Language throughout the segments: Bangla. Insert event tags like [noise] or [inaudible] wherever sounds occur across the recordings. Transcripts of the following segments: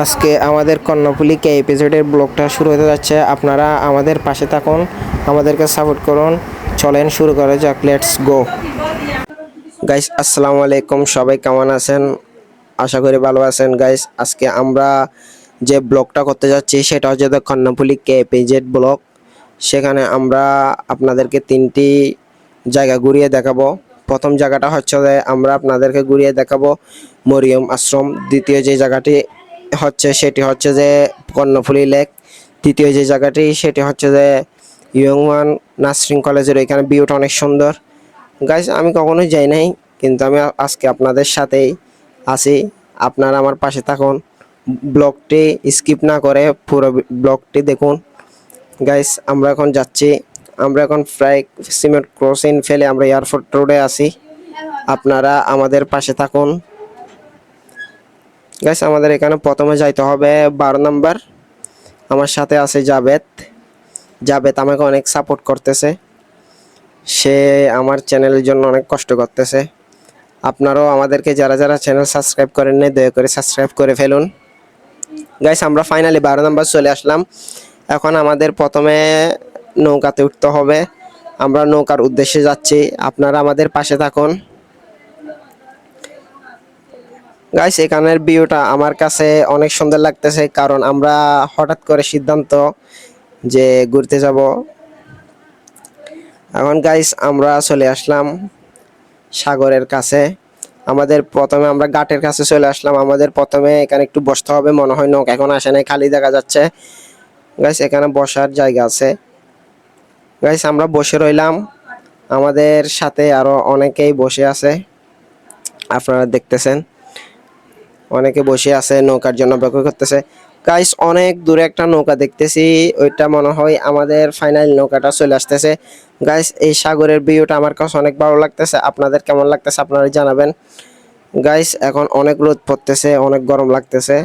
আজকে আমাদের কর্ণফুলি কে এপিসোডের ব্লগটা শুরু হতে যাচ্ছে। আপনারা আমাদের পাশে থাকুন, আমাদেরকে সাপোর্ট করুন। চলেন শুরু করা যাক লেটস গো গাইস আসসালামু আলাইকুম, সবাই কেমন আছেন? আশা করি ভালো আছেন। গাইস আজকে আমরা যে ব্লগটা করতে যাচ্ছি, সেটা হচ্ছে the Karnaphuli K EPZ blog সেখানে আমরা আপনাদেরকে তিনটি জায়গা ঘুরিয়ে দেখাবো। প্রথম জায়গাটা হচ্ছে আমরা আপনাদেরকে ঘুরিয়ে দেখাবো মরিয়ম আশ্রম। দ্বিতীয় যে জায়গাটি হচ্ছে সেটি হচ্ছে যে কর্ণফুলি লেক। তৃতীয় যে জায়গাটি, সেটি হচ্ছে যে ইয়ংওয়ান নার্সিং কলেজের ওইখানে ভিউটা অনেক সুন্দর। গাইজ আমি কখনোই যাই নাই, কিন্তু আমি আজকে আপনাদের সাথেই আছি। আপনারা আমার পাশে থাকুন। ব্লগটি স্কিপ না করে পুরো ব্লগটি দেখুন। গাইস আমরা এখন যাচ্ছি। আমরা এখন প্রায় সিমেন্ট ক্রসিং ফেলে আমরা এয়ারপোর্ট রোডে আছি। আপনারা আমাদের পাশে থাকুন। গাইস আমাদের এখানে প্রথমে যাইতে হবে বারো নাম্বার। আমার সাথে আছে জাবেদ। জাবেদ আমাকে অনেক সাপোর্ট করতেছে। সে আমার চ্যানেলের জন্য অনেক কষ্ট করতেছে। আপনারাও আমাদেরকে যারা যারা চ্যানেল সাবস্ক্রাইব করেন নাই, দয়া করে সাবস্ক্রাইব করে ফেলুন। গাইস আমরা ফাইনালি বারো নাম্বার চলে আসলাম। এখন আমাদের প্রথমে নৌকাতে উঠতে হবে। আমরা নৌকার উদ্দেশ্যে যাচ্ছি। আপনারা আমাদের পাশে থাকুন। গাইস এখানের ভিউটা আমার কাছে অনেক সুন্দর লাগতেছে, কারণ আমরা হঠাৎ করে সিদ্ধান্ত যে ঘুরতে যাব। এখন গাইস আমরা চলে আসলাম সাগরের কাছে। আমাদের প্রথমে আমরা ঘাটের কাছে চলে আসলাম। আমাদের প্রথমে এখানে একটু বসতে হবে, মনে হয় নৌকা এখন আসে নাই, খালি দেখা যাচ্ছে। গাইস এখানে বসার জায়গা আছে। গাইস আমরা বসে রইলাম। আমাদের সাথে আরও অনেকেই বসে আছে। আপনারা দেখতেছেন। অনেকে বসে আছে, নৌকার জন্য অপেক্ষা করতেছে। গাইস অনেক দূরে একটা নৌকা দেখতেছি। ওইটা মনে হয় আমাদের ফাইনাল নৌকাটা চলে আসতেছে। গাইস এই সাগরের ভিউটা আমার কাছে অনেক ভালো লাগতেছে। আপনাদের কেমন লাগতেছে আপনারা জানাবেন। গাইস এখন অনেক রোদ পড়তেছে, অনেক গরম লাগতেছে।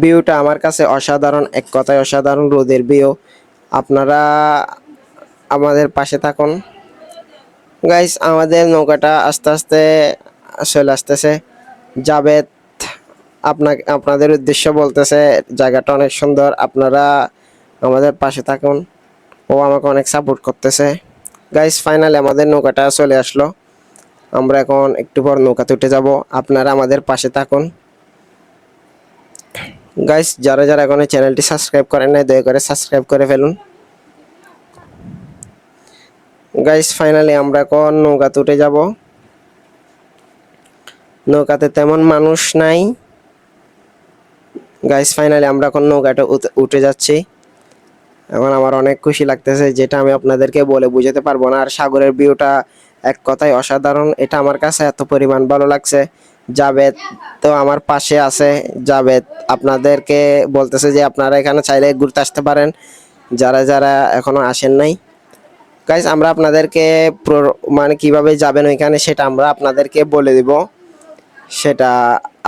ভিউটা আমার কাছে অসাধারণ, এক কথায় অসাধারণ রোদের ভিউ। আপনারা আমাদের পাশে থাকুন। গাইস আমাদের নৌকাটা আস্তে আস্তে চলে আসতেছে। জাবেদ আপনাকে, আপনাদের উদ্দেশ্য বলতেছে, জায়গাটা অনেক সুন্দর, আপনারা আমাদের পাশে থাকুন। ও আমাকে অনেক সাপোর্ট করতেছে। গাইস ফাইনালি আমাদের নৌকাটা চলে আসলো। আমরা এখন একটু পর নৌকাতে উঠে যাব। আপনারা আমাদের পাশে থাকুন। গাইস যারা যারা এখনও চ্যানেলটি সাবস্ক্রাইব করেন নাই, দয়া করে সাবস্ক্রাইব করে ফেলুন। গাইস ফাইনালি আমরা এখন নৌকাতে উঠে যাব। নৌকাতে তেমন মানুষ নাই। গাইস ফাইনালি আমরা এখন নৌকাটা উঠে যাচ্ছি। এখন আমার অনেক খুশি লাগতেছে যেটা আমি আপনাদেরকে বলে বুঝাতে পারব না। আর সাগরের ভিউটা এক কথায় অসাধারণ। এটা আমার কাছে এত পরিমাণ ভালো লাগছে। জাবেদ তো আমার পাশে আছে। জাবেদ আপনাদেরকে বলতেছে যে আপনারা এখানে চাইলে ঘুরতে আসতে পারেন। যারা যারা এখনও আসেন নাই। গাইস আমরা আপনাদেরকে মানে কীভাবে যাবেন ওইখানে সেটা আমরা আপনাদেরকে বলে দিব। সেটা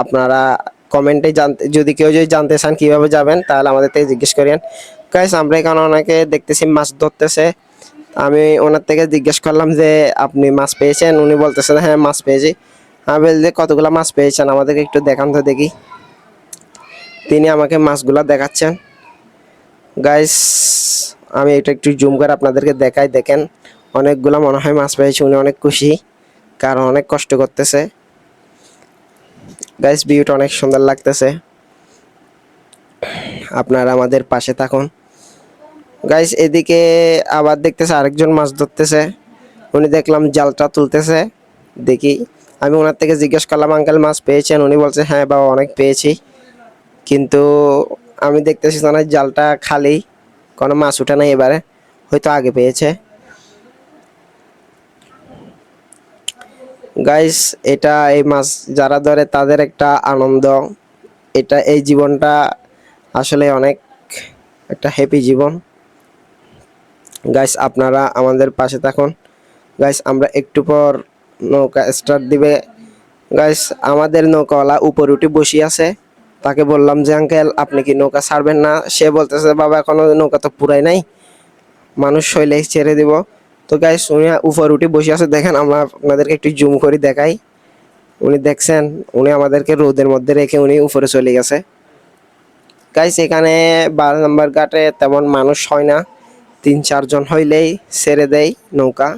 আপনারা কমেন্টে জানতে, যদি কেউ যদি জানতে চান কীভাবে যাবেন, তাহলে আমাদের থেকে জিজ্ঞেস করেন গাইস আমরা এখানে অনেকে দেখতেছি মাছ ধরতেছে। আমি ওনার থেকে জিজ্ঞেস করলাম যে, আপনি মাছ পেয়েছেন? উনি বলতেছেন হ্যাঁ মাছ পেয়েছি। আমি বলছি যে, কতগুলো মাছ পেয়েছেন? আমাদেরকে একটু দেখান তো দেখি। তিনি আমাকে মাছগুলো দেখাচ্ছেন। গাইস আমি এটা একটু জুম করে আপনাদেরকে দেখাই, দেখেন। অনেকগুলো মনে হয় মাছ পেয়েছি, উনি অনেক খুশি, কারণ অনেক কষ্ট করতেছে। গাইস ভিউটা অনেক সুন্দর লাগতেছে। আপনারা আমাদের পাশে থাকুন। গাইস এদিকে আবার দেখতেছে আরেকজন মাছ ধরতেছে। উনি দেখলাম জালটা তুলতেছে। দেখি, আমি ওনার থেকে জিজ্ঞেস করলাম, আঙ্কেল, মাছ পেয়েছেন? উনি বলছে হ্যাঁ বাবা, অনেক পেয়েছি। কিন্তু আমি দেখতেছি জালটা খালি, কোনো মাছ উঠে নাই এবারে। হয়তো আগে পেয়েছে। গাইস এটা এই মাছ যারা ধরে তাদের একটা আনন্দ। এটা এই জীবনটা আসলে অনেক একটা হ্যাপি জীবন। গাইস আপনারা আমাদের পাশে থাকুন। গাইস আমরা একটু পর নৌকা স্টার্ট দিবে। গাইস আমাদের নৌকাওয়ালা উপরে উঠে বসে আছে। তাকে বললাম যে আঙ্কেল আপনি কি নৌকা ছাড়বেন না? সে বলতেছে, বাবা, এখনও নৌকা তো পুরাই নাই। মানুষ শৈলে ছেড়ে দিব। তো গাইস উনি উপর উঠে বসে আছে। দেখেন, আমরা আপনাদেরকে একটু জুম করে দেখাই। উনি দেখছেন, উনি আমাদেরকে রোদের মধ্যে রেখে উনি উপরে চলে গেছে। গাইস এখানে বারো নম্বর ঘাটে তেমন মানুষ হয় না। তিন, চারজন হইলেই ছেড়ে দেয় নৌকা।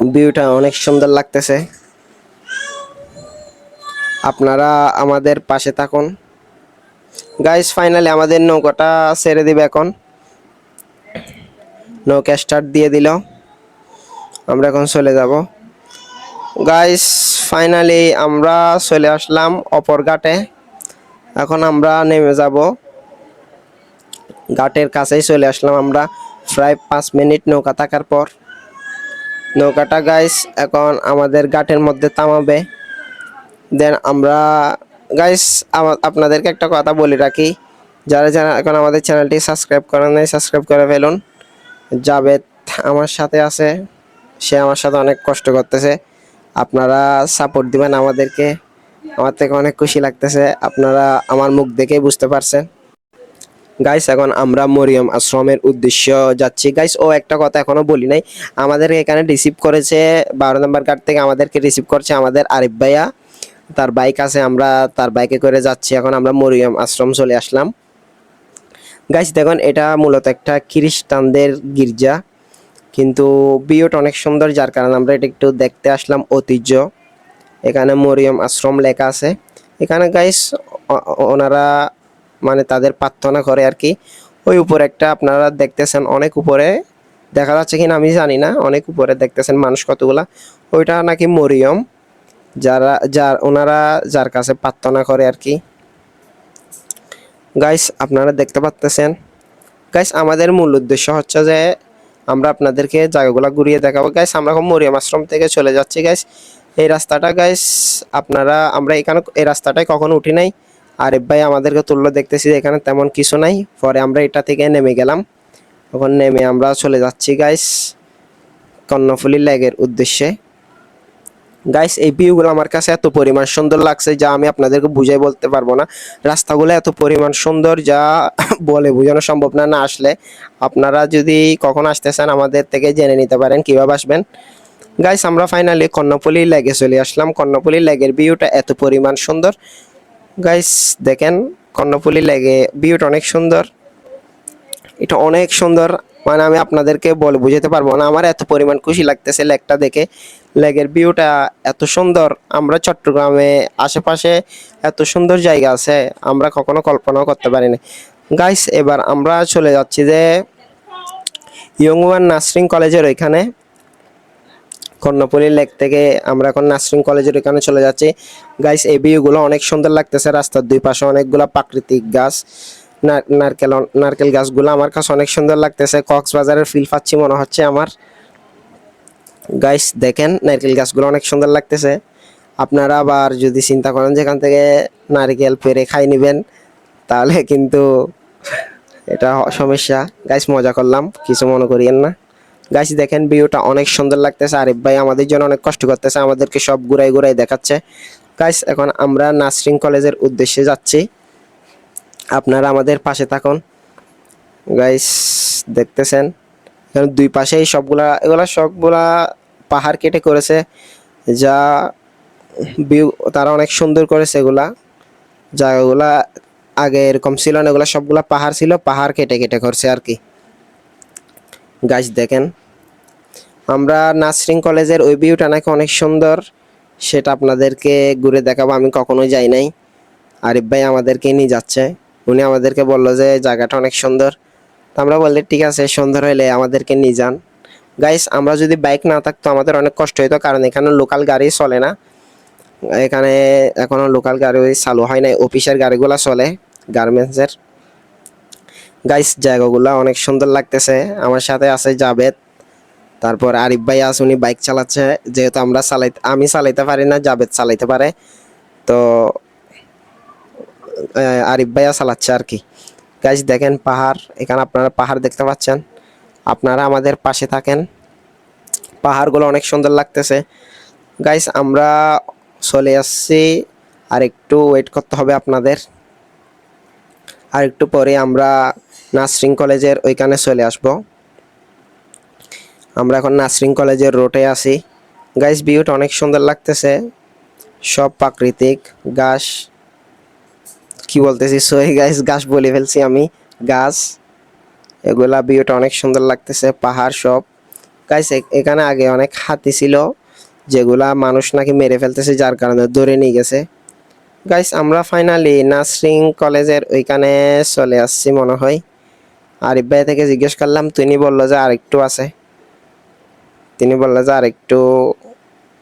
ভিউটা অনেক সুন্দর লাগতেছে। আপনারা আমাদের পাশে থাকুন। গাইস ফাইনালি আমাদের নৌকাটা ছেড়ে দিবে এখন। নৌকা স্টার্ট দিয়ে দিল। আমরা এখন চলে যাব। গাইস ফাইনালি আমরা চলে আসলাম অপর ঘাটে। এখন আমরা নেমে যাব। ঘাটের কাছেই চলে আসলাম আমরা। প্রায় পাঁচ মিনিট নৌকা থাকার পর। নৌকাটা গাইস এখন আমাদের ঘাটের মধ্যে থামাবে। দেন আমরা গাইস আপনাদেরকে একটা কথা বলে রাখি। যারা যারা এখন আমাদের চ্যানেলটি সাবস্ক্রাইব করেন সাবস্ক্রাইব করে ফেলুন। জাবেদ আমার সাথে আছে। সে আমার সাথে অনেক কষ্ট করতেছে। আপনারা সাপোর্ট দিবেন আমাদেরকে। আমার থেকে অনেক খুশি লাগতেছে। আপনারা আমার মুখ দেখেই বুঝতে পারছেন। গাইস এখন আমরা মরিয়ম আশ্রমের উদ্দেশ্য যাচ্ছি। গাইস ও একটা কথা এখনও বলি নাই। আমাদের এখানে রিসিভ করেছে, বারো নম্বর কার্ড থেকে আমাদেরকে রিসিভ করছে আমাদের আরিফ ভাইয়া। তার বাইক আছে, আমরা তার বাইকে করে যাচ্ছি। এখন আমরা মরিয়ম আশ্রম চলে আসলাম। গাইস দেখুন, এটা মূলত একটা খ্রিস্টানদের গির্জা। কিন্তু বিওটা অনেক সুন্দর, যার কারণে আমরা এটা একটু দেখতে আসলাম, ঐতিহ্য। এখানে মরিয়ম আশ্রম লেখা আছে। এখানে গাইস ওনারা মানে তাদের প্রার্থনা করে আর কি। ওই উপরে একটা, আপনারা দেখতেছেন, অনেক উপরে দেখা যাচ্ছে কিনা, আমি জানি না, অনেক উপরে দেখতেছেন মানুষ কতগুলা। ওইটা নাকি মরিয়ম, যারা, যার, ওনারা যার কাছে প্রার্থনা করে আর কি। গাইস আপনারা দেখতে পাচ্তেছেন। গাইস আমাদের মূল উদ্দেশ্য হচ্ছে যে আমরা আপনাদেরকে জায়গাগুলো ঘুরিয়ে দেখাবো। গাইস আমরা এখন মরিয়াম আশ্রম থেকে চলে যাচ্ছি গাইস এই রাস্তাটা গাইস আপনারা, আমরা এখানে, এই রাস্তাটায় কখনো উঠি নাই। আরিফ ভাই আমাদেরকে তুললো দেখতেছি যে এখানে তেমন কিছু নাই। পরে আমরা এটা থেকে নেমে গেলাম। তখন নেমে আমরা চলে যাচ্ছি গাইস কর্ণফুলি লেগের উদ্দেশ্যে। গাইস এই ভিউগুলো আমার কাছে এত পরিমাণ সুন্দর লাগছে যা আমি আপনাদেরকে বুঝাই বলতে পারব না। রাস্তাগুলো এত পরিমাণ সুন্দর যা [laughs] বলে বোঝানো সম্ভব না না আসলে আপনারা যদি কখন আসতে চান আমাদের থেকে জেনে নিতে পারেন, কীভাবে আসবেন। গাইস আমরা ফাইনালি কর্ণপল্লী লেগে চলে আসলাম। কর্ণপল্লী লেগের ভিউটা এত পরিমাণ সুন্দর। গাইস দেখেন কর্ণপল্লী লেগে ভিউটা অনেক সুন্দর। এটা অনেক সুন্দর। মানে আমি আপনাদেরকে বলে বুঝাতে পারব না। আমার এত পরিমাণ খুশি লাগতেছে লেকটা দেখে। লেকের ভিউটা এত সুন্দর। আমরা চট্টগ্রামে আশেপাশে এত সুন্দর জায়গা আছে, আমরা কখনো কল্পনাও করতে পারিনি। গাইস এবার আমরা চলে যাচ্ছি যে ইয়ংওয়ান নার্সিং কলেজের ওইখানে। কর্ণপুরী লেক থেকে আমরা এখন নার্সিং কলেজের ওইখানে চলে যাচ্ছি। গাইস এই ভিউগুলো অনেক সুন্দর লাগতেছে। রাস্তার দুই পাশে অনেকগুলো প্রাকৃতিক গাছ। নারকেল নারকেল গাছগুলো আমার কাছে অনেক সুন্দর লাগতেছে। কক্সবাজারের ফিল পাচ্ছি, মনে হচ্ছে আমার। গাইস দেখেন, নারকেল গাছগুলো অনেক সুন্দর লাগতেছে। আপনারা আবার যদি চিন্তা করেন যেখান থেকে নারকেল পেরে খাই নেবেন, তাহলে কিন্তু এটা সমস্যা। গাইস মজা করলাম, কিছু মনে করিয়েন না। গাইস দেখেন, ভিউটা অনেক সুন্দর লাগতেছে। আরিফ ভাই আমাদের জন্য অনেক কষ্ট করতেছে, আমাদেরকে সব ঘুরাই ঘুরাই দেখাচ্ছে। গাইস এখন আমরা নার্সিং কলেজের উদ্দেশ্যে যাচ্ছি। আপনারা আমাদের পাশে থাকুন। গাইস দেখতেছেন? এখানে দুই পাশেই সবগুলা, এগুলা সবগুলা পাহাড় কেটে করেছে, যা ভিউ তারা অনেক সুন্দর করেছে এগুলা। জায়গাগুলা আগে এরকম ছিল না, এগুলা সবগুলা পাহাড় ছিল, পাহাড় কেটে কেটে করছে আর কি। গাছ দেখেন? আমরা নার্সিং কলেজের ওই ভিউটা নাকি অনেক সুন্দর, সেটা আপনাদেরকে ঘুরে দেখাবো, আমি কখনোই যাই নাই। আরিফ ভাই আমাদেরকে নিয়ে যাচ্ছে। উনি আমাদেরকে বলল যে জায়গাটা অনেক সুন্দর। তো আমরা বললে ঠিক আছে, সুন্দর হইলে আমাদেরকে নিয়ে যান। গাইস আমরা যদি বাইক না থাকতো, আমাদের অনেক কষ্ট হইতো, কারণ এখানে লোকাল গাড়ি চলে না। এখানে এখনও লোকাল গাড়ি চালু হয় নাই অফিসের গাড়িগুলো চলে গার্মেন্টসের গাইস জায়গাগুলো অনেক সুন্দর লাগতেছে। আমার সাথে আছে জাবেদ তারপর আরিফ ভাই আছে, উনি বাইক চালাচ্ছে। যেহেতু আমরা চালাই আমি চালাইতে পারি না জাবেদ চালাইতে পারে। তো আরিফ ভাইয়া চালাচ্ছে আর কি। গাইস দেখেন পাহাড়, এখানে আপনারা পাহাড় দেখতে পাচ্ছেন। আপনারা আমাদের পাশে থাকেন। পাহাড়গুলো অনেক সুন্দর লাগতেছে। গাইস আমরা চলে আসছি। আর একটু ওয়েট করতে হবে আপনাদের। আর একটু পরে আমরা নার্সিং কলেজের ওইখানে চলে আসব। আমরা এখন নার্সিং কলেজের রোডে আছি। গাইস ভিউটা অনেক সুন্দর লাগতেছে। সব প্রাকৃতিক, গাছ। কি বলতেছি? সরি গাইস গাছ বলে ফেলছি আমি। গাছ, এগুলা ভিউটা অনেক সুন্দর লাগতেছে, পাহাড় সব। গাইস এখানে আগে অনেক হাতি ছিল, যেগুলা মানুষ নাকি মেরে ফেলতেছে, যার কারণে ধরে নিয়ে গেছে। গাইস আমরা ফাইনালি নার্সিং কলেজের ওইখানে চলে আসছি, মনে হয়। আরিফ ভাই থেকে জিজ্ঞেস করলাম, তিনি বলল যে আরেকটু আছে। তিনি বলল যে আরেকটু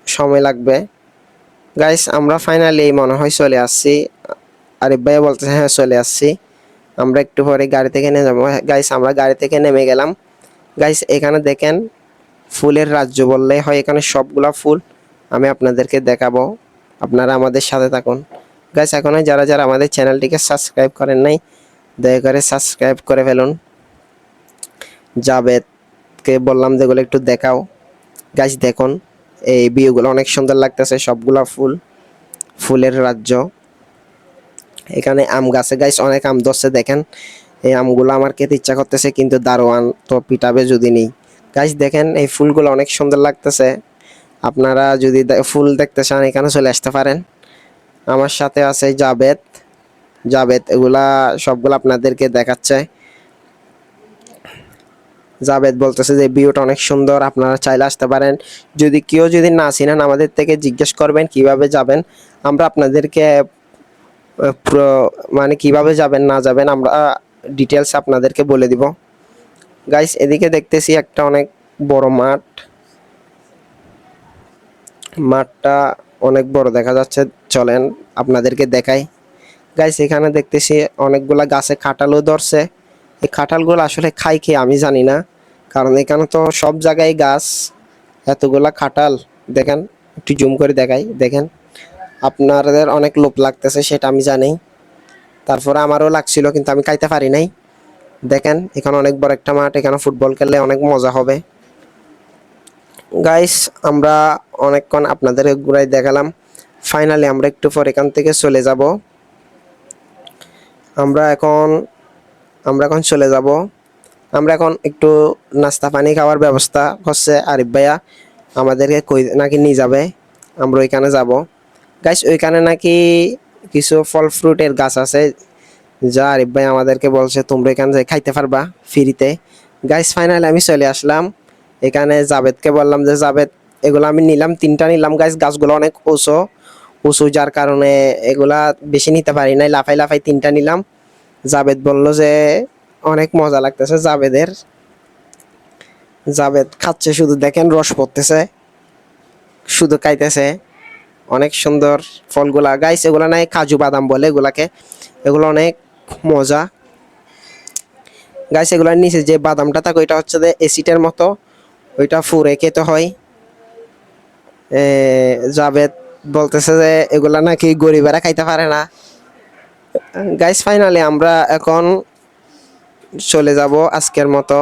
সময় লাগবে। গাইস আমরা ফাইনালি মনে হয় চলে আসছি। আরিফ ভাইয়া বলতেছে হ্যাঁ চলে আসছি। আমরা একটু পরে গাড়ি থেকে নেমে যাব। গাইস আমরা গাড়ি থেকে নেমে গেলাম। গাইস এখানে দেখেন ফুলের রাজ্য বললে হয়, এখানে সবগুলা ফুল আমি আপনাদেরকে দেখাবো। আপনারা আমাদের সাথে থাকুন। গাইস এখনও যারা যারা আমাদের চ্যানেলটিকে সাবস্ক্রাইব করেন নাই, দয়া করে সাবস্ক্রাইব করে ফেলুন। জাবেদকে বললাম, যেগুলো একটু দেখাও। গাছ দেখুন, এই ভিউগুলো অনেক সুন্দর লাগতেছে, সবগুলা ফুল। ফুলের রাজ্য। এখানে আম গাছে গাছ অনেক আম ধরছে, দেখেন। এই আমগুলো আমার খেতে ইচ্ছা করতেছে, কিন্তু দারোয়ান তো পিটাবে যদি নেই। গাছ দেখেন, এই ফুলগুলো অনেক সুন্দর লাগতেছে। আপনারা যদি ফুল দেখতে চান, এখানে চলে আসতে পারেন। আমার সাথে আছে জাবেদ। জাবেদ, এগুলা সবগুলো আপনাদেরকে দেখাচ্ছে। জাবেদ বলতেছে যে, ভিউটা অনেক সুন্দর, আপনারা চাইলে আসতে পারেন। যদি কেউ যদি না চিনেন, আমাদের থেকে জিজ্ঞেস করবেন, কীভাবে যাবেন, আমরা আপনাদেরকে মানে কীভাবে যাবেন, না যাবেন আমরা ডিটেলস আপনাদেরকে বলে দিব। গাইস এদিকে দেখতেছি একটা অনেক বড় মাঠ। মাঠটা অনেক বড় দেখা যাচ্ছে, চলেন আপনাদেরকে দেখাই। গাইস এখানে দেখতেছি অনেকগুলা গাছে কাঁঠালও ধরছে। এই কাঁঠালগুলো আসলে খাই কি আমি জানি না, কারণ এখানে তো সব জায়গায় গাছ, এতগুলা কাঁঠাল। দেখেন, একটু জুম করে দেখাই, দেখেন। আপনাদের অনেক লোভ লাগতেছে, সেটা আমি জানি। তারপরে আমারও লাগছিল, কিন্তু আমি খাইতে পারি নাই। দেখেন, এখানে অনেক বড় একটা মাঠ, এখানে ফুটবল খেললে অনেক মজা হবে। গাইস আমরা অনেকক্ষণ আপনাদের ঘুরাই দেখালাম। ফাইনালি আমরা একটু পর এখান থেকে চলে যাব। আমরা এখন আমরা এখন চলে যাব। আমরা এখন একটু নাস্তা পানি খাওয়ার ব্যবস্থা করছে আরিফ ভাইয়া। আমাদেরকে কই নাকি নিয়ে যাবে। আমরা ওইখানে যাব। গাইস ওইখানে নাকি কিছু ফল ফ্রুটের গাছ আছে। যা আরিফ ভাই আমাদেরকে বলছে, তোমরা এখানে যাই খাইতে পারবা ফ্রিতে। গাইস ফাইনালি আমি চলে আসলাম। এখানে জাবেদকে বললাম যে, জাবেদ, এগুলো আমি নিলাম, তিনটা নিলাম। গাইস গাছগুলো অনেক উঁচু। উঁচু যার কারণে এগুলা বেশি নিতে পারি নাই। লাফাই লাফাই তিনটা নিলাম। জাবেদ বলল যে, অনেক মজা লাগতেছে জাবেদের। জাবেদ খাচ্ছে, শুধু দেখেন রস পড়তেছে। শুধু খাইতেছে। অনেক সুন্দর ফলগুলা। গাইস এগুলা নাই কাজু বাদাম বলে এগুলাকে। এগুলো অনেক মজা। গাইস এগুলার নিচে যে বাদামটা থাকে, ওইটা হচ্ছে যে এসিটের মতো। ওইটা ফুরে খেতে হয়। জাবেদ বলতেছে যে এগুলা নাকি গরিবেরা খাইতে পারে না। গাইস ফাইনালি আমরা এখন চলে যাব আজকের মতো।